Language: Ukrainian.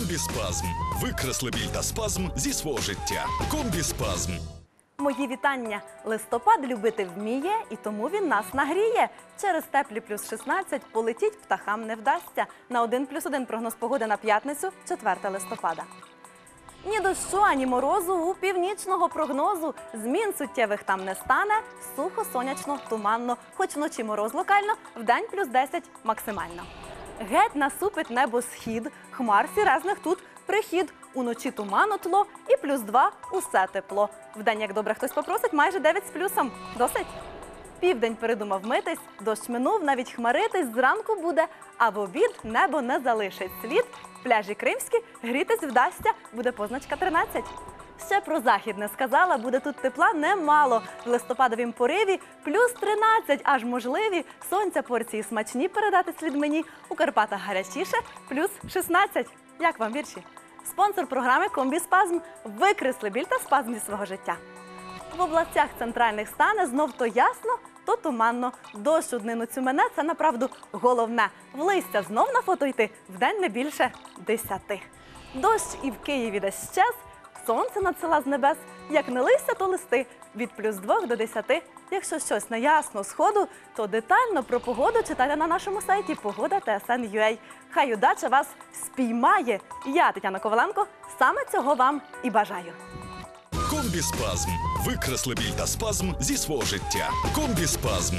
Комбіспазм. Викресли біль та спазм зі свого життя. Комбіспазм. Мої вітання. Листопад любити вміє, і тому він нас нагріє. Через теплі плюс 16 полетіть птахам не вдасться. На 1 плюс 1 прогноз погоди на п'ятницю, 4 листопада. Ні дощу, ані морозу у північного прогнозу. Змін суттєвих там не стане. Сухо, сонячно, туманно. Хоч вночі мороз локально, вдень плюс 10 максимально. Геть насупить небо схід, хмар сірезних тут прихід. Уночі туману тло і плюс 2 усе тепло. Вдень, як добре хтось попросить, майже 9 з плюсом. Досить? Південь передумав митись, дощ минув, навіть хмаритись зранку буде, а в обід небо не залишить слід. Пляжі кримські грітись вдасться, буде позначка 13. Ще про захід не сказала, буде тут тепла немало. В листопадовім пориві плюс 13, аж можливі. Сонця порції смачні передати слід мені. У Карпатах гарячіше, плюс 16. Як вам вірші? Спонсор програми Комбіспазм. Викресли біль та спазм зі свого життя. В областях центральних стане знов то ясно, то туманно. Дощ у днину цю мене це направду головне. В листя знов на фото йти вдень не більше десяти. Дощ і в Києві десь щез, сонце над села з небес. Як не листя, то листи від плюс двох до десяти. Якщо щось не ясно сходу, то детально про погоду читайте на нашому сайті Погода ТСН.UA. Хай удача вас спіймає. Я, Тетяна Коваленко, саме цього вам і бажаю. Комбіспазм. Викресли біль та спазм зі свого життя. Комбіспазм.